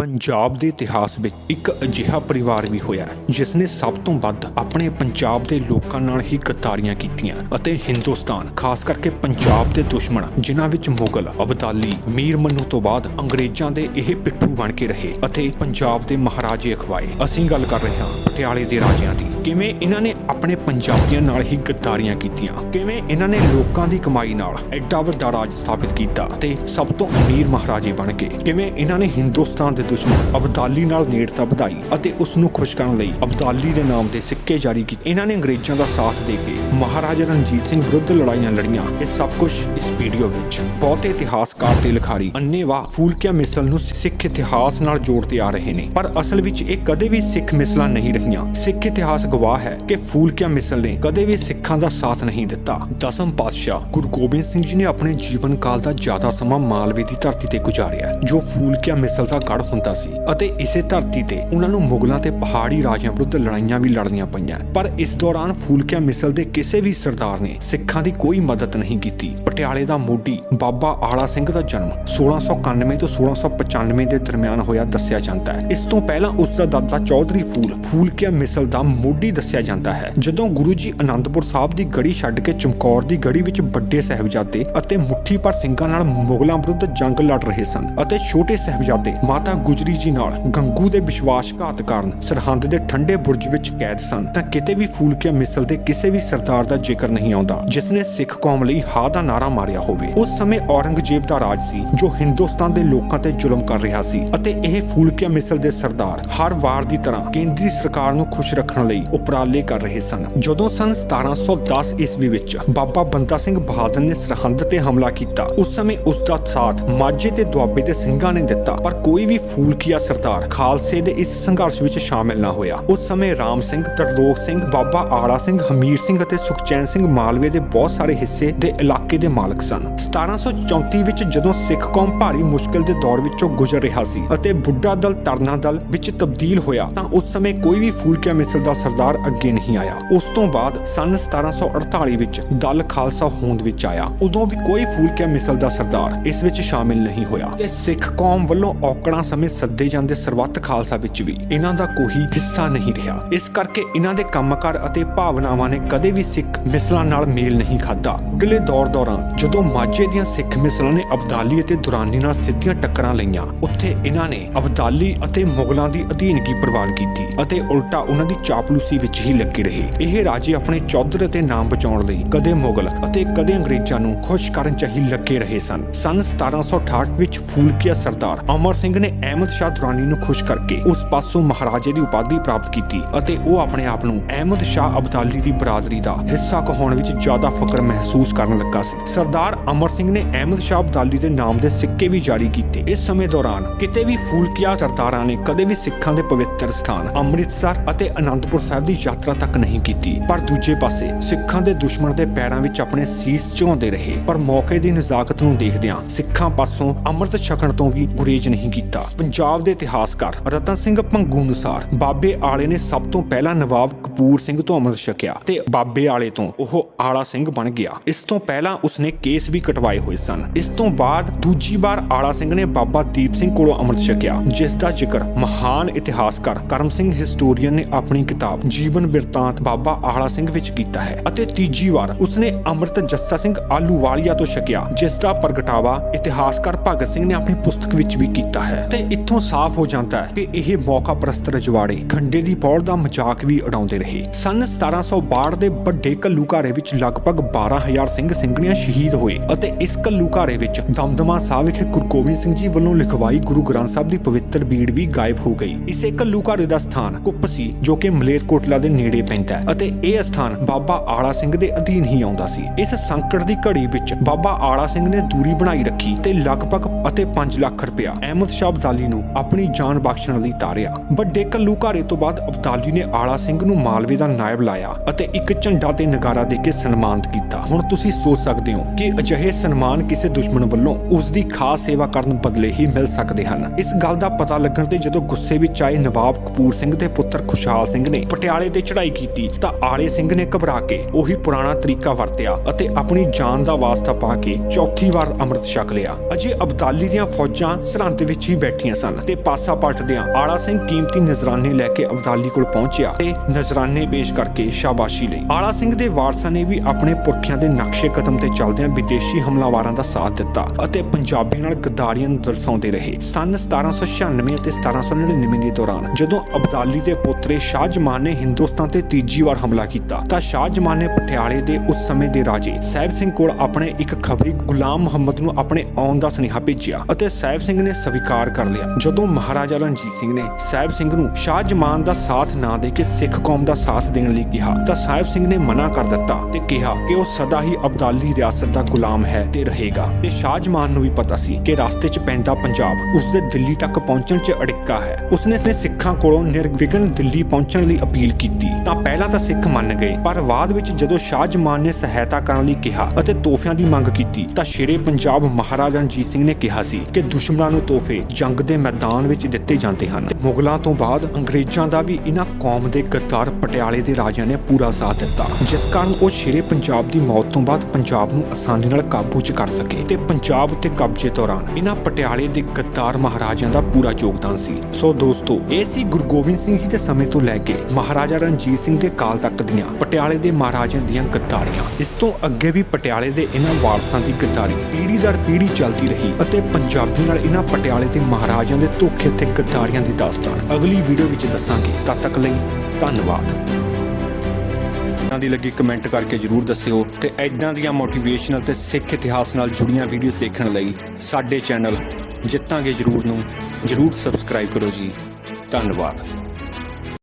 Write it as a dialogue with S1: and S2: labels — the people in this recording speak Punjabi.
S1: ਪੰਜਾਬ ਦੇ ਇਤਿਹਾਸ ਵਿੱਚ ਇੱਕ ਅਜਿਹਾ ਪਰਿਵਾਰ ਵੀ ਹੋਇਆ ਹੈ, ਜਿਸ ਨੇ ਸਭ ਤੋਂ ਵੱਧ ਆਪਣੇ ਪੰਜਾਬ ਦੇ ਲੋਕਾਂ ਨਾਲ ਹੀ ਗੱਦਾਰੀਆਂ ਕੀਤੀਆਂ ਅਤੇ ਹਿੰਦੁਸਤਾਨ ਖਾਸ ਕਰਕੇ ਪੰਜਾਬ ਦੇ ਦੁਸ਼ਮਣ ਜਿਨ੍ਹਾਂ ਵਿੱਚ ਮੁਗਲ ਅਬਦਾਲੀ ਮੀਰ ਮੰਨੂ ਤੋਂ ਬਾਅਦ ਅੰਗਰੇਜ਼ਾਂ ਦੇ ਇਹ ਪਿੱਠੂ ਬਣ ਕੇ ਰਹੇ ਅਤੇ ਪੰਜਾਬ ਦੇ ਮਹਾਰਾਜੇ ਅਖਵਾਏ। ਅਸੀਂ ਗੱਲ ਕਰ ਰਹੇ ਹਾਂ ਪਟਿਆਲੇ ਦੇ ਰਾਜਿਆਂ ਦੀ। ਕਿਵੇਂ ਇਹਨਾਂ ਨੇ ਆਪਣੇ ਪੰਜਾਬੀਆਂ ਨਾਲ ਹੀ ਗੱਦਾਰੀਆਂ ਕੀਤੀਆਂ? ਕਿਵੇਂ ਇਹਨਾਂ ਨੇ ਲੋਕਾਂ ਦੀ ਕਮਾਈ ਨਾਲ ਐਡਾ ਵੱਡਾ ਰਾਜ ਸਥਾਪਿਤ ਕੀਤਾ ਤੇ ਸਭ ਤੋਂ ਅਮੀਰ ਮਹਾਰਾਜੇ ਬਣ ਗਏ ਕਿਵੇਂ ਇਹਨਾਂ ਨੇ ਹਿੰਦੁਸਤਾਨ ਦੇ ਦੁਸ਼ਮਣ ਅਬਦਾਲੀ ਨਾਲ ਨੇੜਤਾ ਵਧਾਈ ਅਤੇ ਉਸ ਨੂੰ ਖੁਸ਼ ਕਰਨ ਲਈ ਅਬਦਾਲੀ ਦੇ ਨਾਮ ਦੇ ਸਿੱਕੇ ਜਾਰੀ ਕੀਤੇ? ਇਹਨਾਂ ਨੇ ਅੰਗਰੇਜ਼ਾਂ ਦਾ ਸਾਥ ਦੇ ਕੇ ਮਹਾਰਾਜਾ ਰਣਜੀਤ ਸਿੰਘ ਵਿਰੁੱਧ ਲੜਾਈਆਂ ਲੜੀਆਂ ਇਹ ਸਭ ਕੁਝ ਇਸ ਵੀਡੀਓ ਵਿੱਚ ਬਹੁਤੇ ਇਤਿਹਾਸਕਾਰ ਤੇ ਲਿਖਾਰੀ ਅੰਨੇਵਾ ਫੂਲਕਿਆ ਮਿਸਲ ਨੂੰ ਸਿੱਖ ਇਤਿਹਾਸ ਨਾਲ ਜੋੜਦੇ ਆ ਰਹੇ ਨੇ। ਪਰ ਅਸਲ ਵਿੱਚ ਇਹ ਕਦੇ ਵੀ ਸਿੱਖ ਮਿਸਲਾਂ ਨਹੀਂ ਰਹੀਆਂ। ਸਿੱਖ ਇਤਿਹਾਸ ਗਵਾਹ ਹੈ ਕਿ ਫੂਲਕਿਆ ਮਿਸਲ ਨੇ ਕਦੇ ਵੀ ਸਿੱਖਾਂ ਦਾ ਸਾਥ ਨਹੀਂ ਦਿੱਤਾ। ਦਸਮ ਪਾਤਸ਼ਾਹ ਗੁਰੂ ਗੋਬਿੰਦ ਸਿੰਘ ਜੀ ਨੇ ਆਪਣੇ ਜੀਵਨ ਕਾਲ ਦਾ ਜ਼ਿਆਦਾ ਸਮਾਂ ਮਾਲਵੇ ਦੀ ਧਰਤੀ ਤੇ ਗੁਜ਼ਾਰਿਆ ਜੋ ਫੂਲਕਿਆ ਮਿਸਲ ਦਾ ਗੜ ਹੁੰਦਾ ਸੀ ਅਤੇ ਇਸੇ ਧਰਤੀ ਤੇ ਉਹਨਾਂ ਨੂੰ ਮੁਗਲਾਂ ਤੇ ਪਹਾੜੀ ਰਾਜਿਆਂ ਵਿਰੁੱਧ ਲੜਾਈਆਂ ਵੀ ਲੜਨੀਆਂ ਪਈਆਂ ਪਰ ਇਸ ਦੌਰਾਨ ਫੂਲਕਿਆ ਮਿਸਲ ਦੇ ਕਿਸੇ ਵੀ ਸਰਦਾਰ ਨੇ ਸਿੱਖਾਂ ਦੀ ਕੋਈ ਮਦਦ ਨਹੀਂ ਕੀਤੀ। ਪਟਿਆਲੇ ਦਾ ਮੋਢੀ ਬਾਬਾ ਆਲਾ ਸਿੰਘ ਦਾ ਜਨਮ 1691 ਤੋਂ 1695 ਦੇ ਦਰਮਿਆਨ ਹੋਇਆ ਦੱਸਿਆ ਜਾਂਦਾ ਹੈ। ਇਸ ਤੋਂ ਪਹਿਲਾਂ ਉਸ ਦਾ ਦਾਦਾ ਚੌਧਰੀ ਫੂਲ ਫੂਲਕਿਆ ਮਿਸਲ ਦਾ ਮੋਢੀ ਦੱਸਿਆ ਜਾਂਦਾ ਹੈ। ਜਦੋਂ ਗੁਰੂ ਜੀ ਅਨੰਦਪੁਰ ਸਾਹਿਬ ਦੀ ਗੜੀ ਛੱਡ ਕੇ ਚਮਕੌਰ ਦੀ ਗੜੀ ਵਿੱਚ ਵੱਡੇ ਸਹਿਬਜ਼ਾਦੇ ਅਤੇ ਮੁੱਠੀ ਪਰ ਸਿੰਘਾਂ ਨਾਲ ਮੁਗਲਾਂ ਵਿਰੁੱਧ ਜੰਗ ਲੜ ਰਹੇ ਸਨ ਅਤੇ ਛੋਟੇ ਸਹਿਬਜ਼ਾਦੇ ਮਾਤਾ ਗੁਜਰੀ ਜੀ ਨਾਲ ਗੰਗੂ ਦੇ ਵਿਸ਼ਵਾਸਘਾਤ ਕਾਰਨ ਸਰਹੰਦ ਦੇ ਠੰਡੇ ਬੁਰਜ ਵਿੱਚ ਕੈਦ ਸਨ, ਤਾਂ ਕਿਤੇ ਵੀ ਫੂਲਕਿਆ ਮਿਸਲ ਦੇ ਕਿਸੇ ਵੀ ਸਰਦਾਰ ਦਾ ਜ਼ਿਕਰ ਨਹੀਂ ਆਉਂਦਾ ਜਿਸ ਨੇ ਸਿੱਖ ਕੌਮ ਲਈ ਹਾਂ ਦਾ ਨਾਰਾ ਮਾਰਿਆ ਹੋਵੇ। ਉਸ ਸਮੇਂ ਔਰੰਗਜ਼ੇਬ ਦਾ ਰਾਜ ਸੀ, ਜੋ ਹਿੰਦੁਸਤਾਨ ਦੇ ਲੋਕਾਂ ਤੇ ਜ਼ੁਲਮ ਕਰ ਰਿਹਾ ਸੀ ਅਤੇ ਇਹ ਫੂਲਕਿਆ ਮਿਸਲ ਦੇ ਸਰਦਾਰ ਹਰ ਵਾਰ ਦੀ ਤਰ੍ਹਾਂ ਕੇਂਦਰੀ ਸਰਕਾਰ ਨੂੰ ਖੁਸ਼ ਰੱਖਣ ਲਈ ਉਪਰਾਲੇ ਕਰ ਰਹੇ ਸਨ। ਜਦੋਂ ਸਨ 1710 ਈਸਵੀ ਵਿੱਚ ਬਾਬਾ ਬੰਦਾ ਸਿੰਘ ਬਹਾਦਰ ਨੇ ਸਰਹੰਦ ਤੇ ਹਮਲਾ ਕੀਤਾ, ਉਸ ਸਮੇਂ ਉਸ ਦਾ ਸਾਥ ਮਾਝੇ ਤੇ ਦੁਆਬੇ ਦੇ ਸਿੰਘਾਂ ਨੇ ਦਿੱਤਾ। ਪਰ ਕੋਈ ਵੀ ਫੂਲਕੀਆ ਸਰਦਾਰ ਖਾਲਸੇ ਦੇ ਇਸ ਸੰਘਰਸ਼ ਵਿੱਚ ਸ਼ਾਮਿਲ ਨਾ ਹੋਇਆ। ਉਸ ਸਮੇਂ ਰਾਮ ਸਿੰਘ, ਤਰਲੋਕ ਸਿੰਘ, ਬਾਬਾ ਆਲਾ ਸਿੰਘ, ਹਮੀਰ ਸਿੰਘ ਅਤੇ ਸੁਖਚੈਨ ਸਿੰਘ ਮਾਲਵੇ ਦੇ ਬਹੁਤ ਸਾਰੇ ਹਿੱਸੇ ਦੇ ਇਲਾਕੇ ਦੇ ਮਾਲਕ ਸਨ। 1734 ਵਿੱਚ ਜਦੋਂ ਸਿੱਖ ਕੌਮ ਭਾਰੀ ਮੁਸ਼ਕਲ ਦੇ ਦੌਰ ਵਿੱਚੋਂ ਗੁਜ਼ਰ ਰਿਹਾ ਸੀ ਅਤੇ ਬੁੱਢਾ ਦਲ ਤਰਨਾ ਦਲ ਵਿੱਚ ਤਬਦੀਲ ਹੋਇਆ, ਤਾਂ ਉਸ ਸਮੇਂ ਕੋਈ ਵੀ ਫੂਲਕਿਆ ਮਿਸਲ ਦਾ ਸਰਦਾਰ ਅੱਗੇ ਨਹੀਂ ਆਇਆ। ਉਸ ਤੋਂ ਬਾਅਦ ਸਨ 1748 ਵਿੱਚ ਦਲ ਖਾਲਸਾ ਹੋਂਦ ਵਿੱਚ ਆਇਆ। ਉਦੋਂ ਵੀ ਕੋਈ ਫੂਲਕਿਆ ਮਿਸਲ ਦਾ ਸਰਦਾਰ ਇਸ ਵਿੱਚ ਸ਼ਾਮਿਲ ਨਹੀਂ ਹੋਇਆ। ਤੇ ਸਿੱਖ ਕੌਮ ਵੱਲੋਂ ਔਕੜਾਂ ਸਮੇਂ ਸੱਦੇ ਜਾਂਦੇ ਸਰਬੱਤ ਖਾਲਸਾ ਵਿੱਚ ਵੀ ਇਹਨਾਂ ਦਾ ਕੋਈ ਹਿੱਸਾ ਨਹੀਂ ਰਿਹਾ। ਇਸ ਕਰਕੇ ਇਹਨਾਂ ਦੇ ਕੰਮਕਾਰ ਅਤੇ ਭਾਵਨਾਵਾਂ ਨੇ ਕਦੇ ਵੀ ਸਿੱਖ ਮਿਸਲਾਂ ਨਾਲ ਮੇਲ ਨਹੀਂ ਖਾਧਾ। ਉਡਲੇ ਦੌਰ ਦੌਰਾਨ ਜਦੋਂ ਮਾਝੇ ਦੀਆਂ ਸਿੱਖ ਮਿਸਲਾਂ ਨੇ ਅਬਦਾਲੀ ਅਤੇ ਦੁਰਾਨੀ ਨਾਲ ਸਿੱਧੀਆਂ ਟੱਕਰਾਂ ਲਈਆਂ, ਉੱਥੇ ਇਹਨਾਂ ਨੇ ਅਬਦਾਲੀ ਅਤੇ ਮੁਗਲਾਂ ਦੀ ਅਧੀਨਗੀ ਪ੍ਰਵਾਨ ਕੀਤੀ ਅਤੇ ਉਲਟਾ ਉਹਨਾਂ ਦੀ ਚਾਪਲੂਸੀ ਵਿੱਚ ਹੀ ਲੱਗੇ ਰਹੇ। ਇਹ ਰਾਜੇ ਆਪਣੇ ਚੌਧਰ ਅਤੇ ਨਾਮ ਬਚਾਉਣ ਲਈ ਕਦੇ ਮੁਗਲ ਅਤੇ ਕਦੇ ਅੰਗਰੇਜ਼ਾਂ ਨੂੰ ਖੁਸ਼ ਕਰਨ ਚਾਹੀ ਲੱਗੇ ਰਹੇ ਸਨ। ਸਨ 1768 ਵਿੱਚ ਫੂਲਕੀਆ ਸਰਦਾਰ ਅਮਰ ਸਿੰਘ ਨੇ ਅਹਿਮਦ ਸ਼ਾਹ ਦੁਰਾਨੀ ਨੂੰ ਖੁਸ਼ ਕਰਕੇ ਉਸ ਪਾਸੋਂ ਮਹਾਰਾਜੇ ਦੀ ਉਪਾਧੀ ਪ੍ਰਾਪਤ ਕੀਤੀ ਅਤੇ ਉਹ ਆਪਣੇ ਆਪ ਨੂੰ ਅਹਿਮਦ ਸ਼ਾਹ ਅਬਦਾਲੀ ਦੀ ਬਰਾਦਰੀ ਦਾ ਹਿੱਸਾ ਕਹਾਉਣ ਵਿੱਚ ਜ਼ਿਆਦਾ ਫ਼ਕਰ ਮਹਿਸੂਸ ਕਰਨ ਲੱਗਾ ਸੀ। ਸਰਦਾਰ ਅਮਰ ਸਿੰਘ ਨੇ ਅਹਿਮਦ ਸ਼ਾਹ ਅਬਦਾਲੀ ਦੇ ਨਾਮ ਦੇ ਸਿੱਕੇ ਵੀ ਜਾਰੀ ਕੀਤੇ। ਇਸ ਸਮੇਂ ਦੌਰਾਨ ਕਿਤੇ ਵੀ ਫੂਲਕੀਆ ਸਰਦਾਰਾਂ ਨੇ ਕਦੇ ਵੀ ਸਿੱਖਾਂ ਦੇ ਪਵਿੱਤਰ ਸਥਾਨ, ਅੰਮ੍ਰਿਤਸਰ ਅਤੇ ਅਨੰਦਪੁਰ ਸਾਹਿਬ ਦੀ ਯਾਤਰਾ ਤੱਕ ਨਹੀਂ ਕੀਤੀ। ਪਰ ਦੂਜੇ ਪਾਸੇ ਸਿੱਖਾਂ ਦੇ ਦੁਸ਼ਮਣ ਦੇ ਪੈਰਾਂ ਵਿੱਚ ਆਪਣੇ ਸੀਸ ਝੁਕਾਉਂਦੇ ਰਹੇ। ਪਰ ਮੌਕੇ ਦੀ ਨਜ਼ਾਕਤ ਨੂੰ ਦੇਖਦਿਆਂ ਸਿੱਖਾਂ ਪਾਸੋਂ ਅੰਮ੍ਰਿਤ ਛਕਣ ਤੋਂ ਵੀ ਗੁਰੇਜ਼ ਨਹੀਂ ਕੀਤਾ। ਪੰਜਾਬ ਦੇ ਇਤਿਹਾਸਕਾਰ ਰਤਨ ਸਿੰਘ ਭੰਗੂ ਅਨੁਸਾਰ ਬਾਬੇ ਆਲੇ ਨੇ ਸਭ ਤੋਂ ਪਹਿਲਾਂ ਨਵਾਬ ਕਪੂਰ ਸਿੰਘ ਤੋਂ ਅੰਮ੍ਰਿਤ ਛਕਿਆ ਤੇ ਬਾਬੇ ਆਲੇ ਤੋਂ ਉਹ ਆਲਾ ਸਿੰਘ ਬਣ ਗਿਆ। ਇਸ ਇਸ ਤੋਂ ਪਹਿਲਾਂ ਉਸਨੇ ਕੇਸ ਵੀ ਕਟਵਾਏ ਹੋਏ ਸਨ। ਇਸ ਤੋਂ ਬਾਅਦ ਦੂਜੀ ਵਾਰ ਆਲਾ ਸਿੰਘ ਨੇ ਬਾਬਾ ਦੀਪ ਸਿੰਘ ਕੋਲੋਂ ਅੰਮ੍ਰਿਤ ਛਕਿਆ, ਜਿਸ ਦਾ ਜ਼ਿਕਰ ਮਹਾਨ ਇਤਿਹਾਸਕਾਰ ਕਰਮ ਸਿੰਘ ਹਿਸਟੋਰੀਅਨ ਨੇ ਆਪਣੀ ਕਿਤਾਬ ਜੀਵਨ ਬਿਰਤਾਂਤ ਬਾਬਾ ਆਲਾ ਸਿੰਘ ਵਿੱਚ ਕੀਤਾ ਹੈ ਅਤੇ ਤੀਜੀ ਵਾਰ ਉਸਨੇ ਅੰਮ੍ਰਿਤ ਜੱਸਾ ਸਿੰਘ ਆਲੂਵਾਲੀਆ ਤੋਂ ਛਕਿਆ, ਜਿਸ ਦਾ ਪ੍ਰਗਟਾਵਾ ਇਤਿਹਾਸਕਾਰ ਭਗਤ ਸਿੰਘ ਨੇ ਆਪਣੀ ਪੁਸਤਕ ਵਿੱਚ ਵੀ ਕੀਤਾ ਹੈ। ਤੇ ਇੱਥੋਂ ਸਾਫ਼ ਹੋ ਜਾਂਦਾ ਹੈ ਕਿ ਇਹ ਮੌਕਾ ਪ੍ਰਸਤ ਰਜਵਾੜੇ ਖੰਡੇ ਦੀ ਪੌੜ ਦਾ ਮਜ਼ਾਕ ਵੀ ਉਡਾਉਂਦੇ ਰਹੇ। ਸਨ 1762 ਦੇ ਵੱਡੇ ਘੱਲੂਘਾਰੇ ਵਿੱਚ ਲਗਭਗ 12000 ਸਿੰਘ ਸਿੰਘਣੀਆਂ ਸ਼ਹੀਦ ਹੋਏ ਅਤੇ ਇਸ ਘੱਲੂਘਾਰੇ ਵਿੱਚ ਦਮਦਮਾ ਸਾਹਿਬ ਵਿਖੇ ਗੁਰੂ ਗੋਬਿੰਦ ਸਿੰਘ ਜੀ ਵੱਲੋਂ ਲਿਖਵਾਈ ਗੁਰੂ ਗ੍ਰੰਥ ਸਾਹਿਬ ਦੀ ਪਵਿੱਤਰ ਬੀੜ ਵੀ ਗਾਇਬ ਹੋ ਗਈ। ਇਸੇ ਘੱਲੂਘਾਰੇ ਦਾ ਸਥਾਨ ਕੁੱਪ ਸੀ, ਜੋ ਕਿ ਮਲੇਰਕੋਟਲਾ ਦੇ ਨੇੜੇ ਪੈਂਦਾ ਹੈ ਅਤੇ ਇਹ ਸਥਾਨ ਬਾਬਾ ਆਲਾ ਸਿੰਘ ਦੇ ਅਧੀਨ ਹੀ ਆਉਂਦਾ ਸੀ। ਇਸ ਸੰਕਟ ਦੀ ਘੜੀ ਵਿੱਚ ਬਾਬਾ ਆਲਾ ਸਿੰਘ ਨੇ ਦੂਰੀ ਬਣਾਈ ਰੱਖੀ ਤੇ ਲਗਭਗ ਅਤੇ 5 ਲੱਖ ਰੁਪਇਆ ਅਹਿਮਦ ਸ਼ਾਹ ਅਬਦਾਲੀ ਨੂੰ ਆਪਣੀ ਜਾਨ ਬਖਸ਼ਣ ਲਈ ਤਾਰਿਆ। ਵੱਡੇ ਘੱਲੂਘਾਰੇ ਤੋਂ ਬਾਅਦ ਅਬਦਾਲੀ ਨੇ ਆਲਾ ਸਿੰਘ ਨੂੰ ਮਾਲਵੇ ਦਾ ਨਾਇਬ ਲਾਇਆ ਅਤੇ ਇੱਕ ਝੰਡਾ ਤੇ ਨਗਾਰਾ ਦੇ ਕੇ ਸਨਮਾਨਿਤ ਕੀਤਾ। ਕੀਤਾ। ਹੁਣ ਤੁਸੀਂ ਸੋਚ ਸਕਦੇ ਹੋ ਕਿ ਅਜਿਹੇ ਸਨਮਾਨ ਕਿਸੇ ਦੁਸ਼ਮਣ ਵੱਲੋਂ ਉਸ ਦੀ ਖਾਸ ਸੇਵਾ ਕਰਨ ਬਦਲੇ ਹੀ ਮਿਲ ਸਕਦੇ ਹਨ। ਇਸ ਗੱਲ ਦਾ ਪਤਾ ਲੱਗਣ ਤੇ ਜਦੋਂ ਗੁੱਸੇ ਵਿੱਚ ਆਏ ਨਵਾਬ ਕਪੂਰ ਸਿੰਘ ਦੇ ਪੁੱਤਰ ਖੁਸ਼ਹਾਲ ਸਿੰਘ ਨੇ ਪਟਿਆਲੇ ਤੇ ਚੜ੍ਹਾਈ ਕੀਤੀ, ਤਾਂ ਆਲੇ ਸਿੰਘ ਨੇ ਘਬਰਾ ਕੇ ਉਹੀ ਪੁਰਾਣਾ ਤਰੀਕਾ ਵਰਤਿਆ ਅਤੇ ਆਪਣੀ ਜਾਨ ਦਾ ਵਾਸਤਾ ਪਾ ਕੇ ਚੌਥੀ ਵਾਰ ਅੰਮ੍ਰਿਤ ਛਕ ਲਿਆ। ਅਜੇ ਅਬਦਾਲੀ ਦੀਆਂ ਫੌਜਾਂ ਸਰਹੰਦ ਵਿੱਚ ਹੀ ਬੈਠੀਆਂ ਸਨ ਤੇ ਪਾਸਾ ਪਲਟਦਿਆਂ ਆਲਾ ਸਿੰਘ ਕੀਮਤੀ ਨਜ਼ਰਾਨੇ ਲੈ ਕੇ ਅਬਦਾਲੀ ਕੋਲ ਪਹੁੰਚਿਆ ਤੇ ਨਜ਼ਰਾਨੇ ਪੇਸ਼ ਕਰਕੇ ਸ਼ਾਬਾਸ਼ੀ ਲਈ। ਆਲਾ ਸਿੰਘ ਦੇ ਵਾਰਸਾਂ ਨੇ ਵੀ ਆਪਣੇ ਪੁਰਖਿਆਂ ਦੇ ਨਕਸ਼ੇ ਕਦਮ ਤੇ ਚੱਲਦਿਆਂ ਵਿਦੇਸ਼ੀ ਹਮਲਾਵਰਾਂ ਦਾ ਸਾਥ ਦਿੱਤਾ ਅਤੇ ਪੰਜਾਬੀਆਂ ਨਾਲ ਗੱਦਾਰੀਆਂ ਨੂੰ ਦਰਸਾਉਂਦੇ ਰਹੇ। ਸਨ 1796 ਅਤੇ 1799 ਦੇ ਦੌਰਾਨ ਜਦੋਂ ਅਬਦਾਲੀ ਦੇ ਪੋਤਰੇ ਸ਼ਾਹ ਜਮਾਨ ਨੇ ਹਿੰਦੁਸਤਾਨ ਤੇ ਤੀਜੀ ਵਾਰ ਹਮਲਾ ਕੀਤਾ, ਤਾਂ ਸ਼ਾਹ ਜਮਾਨ ਨੇ ਪਟਿਆਲੇ ਦੇ ਉਸ ਸਮੇਂ ਦੇ ਰਾਜੇ ਸਾਹਿਬ ਸਿੰਘ ਕੋਲ ਆਪਣੇ ਇੱਕ ਖਬਰੀ ਗੁਲਾਮ ਮੁਹੰਮਦ ਨੂੰ ਆਪਣੇ ਆਉਣ ਦਾ ਸੁਨੇਹਾ ਭੇਜਿਆ ਅਤੇ ਸਾਹਿਬ ਸਿੰਘ ਨੇ ਸਵੀਕਾਰ ਕਰ ਲਿਆ। ਜਦੋਂ ਮਹਾਰਾਜਾ ਰਣਜੀਤ ਸਿੰਘ ਨੇ ਸਾਹਿਬ ਸਿੰਘ ਨੂੰ ਸ਼ਾਹ ਜਮਾਨ ਦਾ ਸਾਥ ਨਾ ਦੇ ਕੇ ਸਿੱਖ ਕੌਮ ਦਾ ਸਾਥ ਦੇਣ ਲਈ ਕਿਹਾ, ਤਾਂ ਸਾਹਿਬ ਸਿੰਘ ਨੇ ਮਨਾ ਕਰ ਦਿੱਤਾ ਤੇ ਕਿਹਾ ਕਿ ਉਹ ਸਦਾ ਹੀ ਅਬਦਾਲੀ ਰਿਆਸਤ ਦਾ ਗੁਲਾਮ ਹੈ ਤੇ ਰਹੇਗਾ। ਤੇ ਸ਼ਾਹਜਮਾਨ ਨੂੰ ਵੀ ਪਤਾ ਸੀ ਕਿ ਰਸਤੇ 'ਚ ਪੈਂਦਾ ਪੰਜਾਬ ਉਸ ਦੇ ਦਿੱਲੀ ਤੱਕ ਪਹੁੰਚਣ 'ਚ ਅੜਿੱਕਾ ਹੈ। ਉਸਨੇ ਆਪਣੇ ਸਿੱਖਾਂ ਕੋਲੋਂ ਨਿਰਵਿਘਨ ਦਿੱਲੀ ਪਹੁੰਚਣ ਲਈ ਅਪੀਲ ਕੀਤੀ। ਤਾਂ ਪਹਿਲਾਂ ਤਾਂ ਸਿੱਖ ਮੰਨ ਗਏ, ਪਰ ਬਾਅਦ ਵਿੱਚ ਜਦੋਂ ਸ਼ਾਹ ਨੇ ਸਹਾਇਤਾ ਕਰਨ ਲਈ ਕਿਹਾ ਅਤੇ ਤੋਹਫਿਆਂ ਦੀ ਮੰਗ ਕੀਤੀ, ਤਾਂ ਸ਼ੇਰੇ ਪੰਜਾਬ ਮਹਾਰਾਜਾ ਰਣਜੀਤ ਸਿੰਘ ਨੇ ਕਿਹਾ ਸੀ ਕਿ ਦੁਸ਼ਮਣਾਂ ਨੂੰ ਤੋਹਫੇ ਜੰਗ ਦੇ ਮੈਦਾਨ ਵਿੱਚ ਦਿੱਤੇ ਜਾਂਦੇ ਹਨ। ਮੁਗਲਾਂ ਤੋਂ ਬਾਅਦ ਅੰਗਰੇਜ਼ਾਂ ਦਾ ਵੀ ਇਹਨਾਂ ਕੌਮ ਦੇ ਗੱਦਾਰ ਪਟਿਆਲੇ ਦੇ ਰਾਜਿਆਂ ਨੇ ਪੂਰਾ ਸਾਥ ਦਿੱਤਾ। ਜਿਸ ਕਾਰਨ ਉਹ ਸ਼ੇਰੇ ਪੰਜਾਬ ਦੀ ਮੌਤ ਤੋਂ ਬਾਅਦ ਪੰਜਾਬ ਨੂੰ ਆਸਾਨੀ ਨਾਲ ਕਾਬੂ 'ਚ ਕਰ ਸਕੇ ਤੇ ਪੰਜਾਬ ਉੱਤੇ ਕਬਜ਼ੇ ਦੌਰਾਨ ਇਹਨਾਂ ਪਟਿਆਲੇ ਦੇ ਗੱਦਾਰ ਮਹਾਰਾਜਿਆਂ ਦਾ ਪੂਰਾ ਯੋਗਦਾਨ ਸੀ। ਸੋ ਦੋਸਤੋ, ਇਹ ਸੀ ਗੁਰੂ ਗੋਬਿੰਦ ਸਿੰਘ ਜੀ ਦੇ ਸਮੇਂ ਤੋਂ ਲੈ ਕੇ ਮਹਾਰਾਜਾ ਰਣਜੀਤ ਸਿੰਘ ਦੇ ਕਾਲ ਤੱਕ ਦੀਆਂ ਪਟਿਆਲੇ ਦੇ ਮਹਾਰਾਜਿਆਂ ਦੀਆਂ ਗੱਦਾਰੀਆਂ। ਇਸ ਤੋਂ ਅੱਗੇ ਵੀ ਪਟਿਆਲੇ ਦੇ ਇਹਨਾਂ ਵਾਰਸਾਂ ਦੀ ਗੱਦਾਰੀ ਪੀੜ੍ਹੀ ਦਰ ਪੀੜ੍ਹੀ ਚੱਲਦੀ ਰਹੀ ਅਤੇ ਪੰਜਾਬੀ ਨਾਲ ਇਹਨਾਂ ਪਟਿਆਲੇ ਦੇ ਮਹਾਰਾਜਿਆਂ ਦੇ ਧੋਖੇ ਤੇ ਗੱਦਾਰੀਆਂ ਦੀ ਦਾਸਤਾਨ। ਅਗਲੀ ਵੀਡੀਓ ਵਿੱਚ ਦੱਸਾਂਗੇ। ਤਦ ਤੱਕ ਲਈ ਧੰਨਵਾਦ। ਇਹਨਾਂ ਦੀ ਲੱਗੀ ਕਮੈਂਟ ਕਰਕੇ ਜਰੂਰ ਦੱਸਿਓ ਤੇ ਐਦਾਂ ਦੀਆਂ ਮੋਟੀਵੇਸ਼ਨਲ ਤੇ ਸਿੱਖ ਇਤਿਹਾਸ ਨਾਲ ਜੁੜੀਆਂ ਵੀਡੀਓਜ਼ ਦੇਖਣ ਲਈ ਸਾਡੇ ਚੈਨਲ ਜਿੱਤਾਂਗੇ ਜਰੂਰ ਨੂੰ, ਜਰੂਰ ਸਬਸਕ੍ਰਾਈਬ ਕਰੋ ਜੀ। ਧੰਨਵਾਦ।